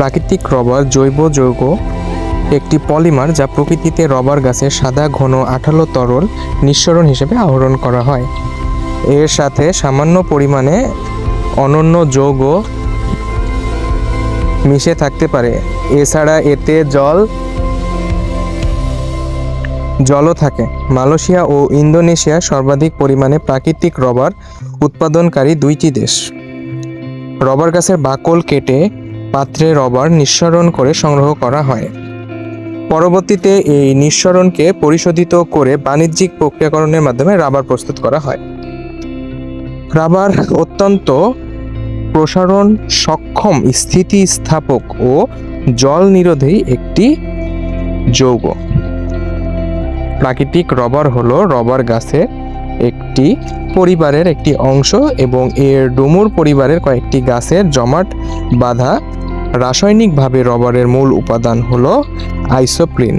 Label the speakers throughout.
Speaker 1: প্রাকৃতিক রবার জৈব যৌগ, একটি পলিমার যা প্রকৃতিতে রবার গাছের সাদা, ঘন, আঠালো তরল নিঃসরণ হিসেবে আহরণ করা হয়। এর সাথে সামান্য পরিমাণে অনন্য যৌগ মিশে থাকতে পারে। এছাড়া এতে জল, জলও থাকে। মালয়েশিয়া ও ইন্দোনেশিয়া সর্বাধিক পরিমাণে প্রাকৃতিক রবার উৎপাদনকারী দুইটি দেশ। রবার গাছের বাকল কেটে পাত্রে রবার নিঃসরণ করে সংগ্রহ করা হয়। পরবর্তীতে এই নিঃসরণকে পরিশোধিত করে বাণিজ্যিক প্রক্রিয়াকরণের মাধ্যমে রাবার প্রস্তুত করা হয়। রাবার অত্যন্ত প্রসারণ সক্ষম স্থিতিস্থাপক ও জল নিরোধী একটি যৌগ। প্রাকৃতিক রবার হলো রবার গাছের একটি পরিবারের একটি অংশ এবং এর ডুমুর পরিবারের কয়েকটি গাছের জমাট, বাঁধা রাসায়নিকভাবে রবারের মূল উপাদান হল আইসোপ্লিন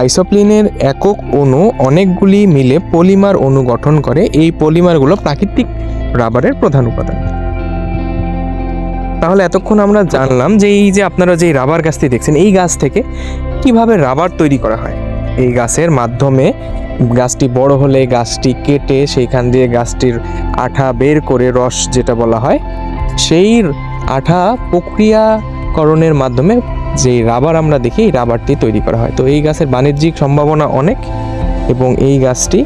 Speaker 1: আইসোপ্লিনের একক অণু অনেকগুলি মিলে পলিমার অণু গঠন করে, এই পলিমারগুলো প্রাকৃতিক রাবারের প্রধান উপাদান। তাহলে এতক্ষণ আমরা জানলাম যে এই যে আপনারা যে রাবার গাছটি দেখছেন, এই গাছ থেকে কীভাবে রাবার তৈরি করা হয়? এই গাছের মাধ্যমে গাছটি বড় হলে গাছটি কেটে সেইখান দিয়ে গাছটির আঠা বের করে রস যেটা বলা হয়, সেই আঠা প্রক্রিয়াকরণের মাধ্যমে যে রাবার আমরা দেখি, এই রাবারটি তৈরি করা হয়। তো এই গাছের বাণিজ্যিক সম্ভাবনা অনেক এবং এই গাছটি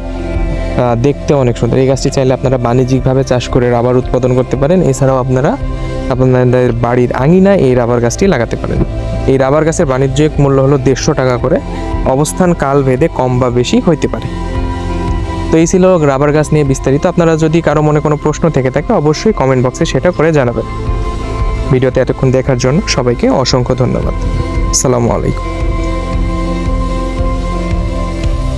Speaker 1: দেখতে অনেক সুন্দর। এই গাছটি চাইলে আপনারা বাণিজ্যিকভাবে চাষ করে রাবার উৎপাদন করতে পারেন। এছাড়াও আপনারা আপনাদের বাড়ির আঙিনায় এই রাবার গাছটি লাগাতে পারেন। এই রাবার গাছের বাণিজ্যিক মূল্য হলো দেড়শো টাকা করে। অবস্থান কাল ভেদে কম বা বেশি হইতে পারে। তো এই ছিল রাবার গাছ নিয়ে বিস্তারিত। আপনারা যদি কারও মনে কোনো প্রশ্ন থেকে থাকে, অবশ্যই কমেন্ট বক্সে সেটা করে জানাবেন। ভিডিওতে এতক্ষণ দেখার জন্য সবাইকে অসংখ্য ধন্যবাদ। সালামু আলাইকুম।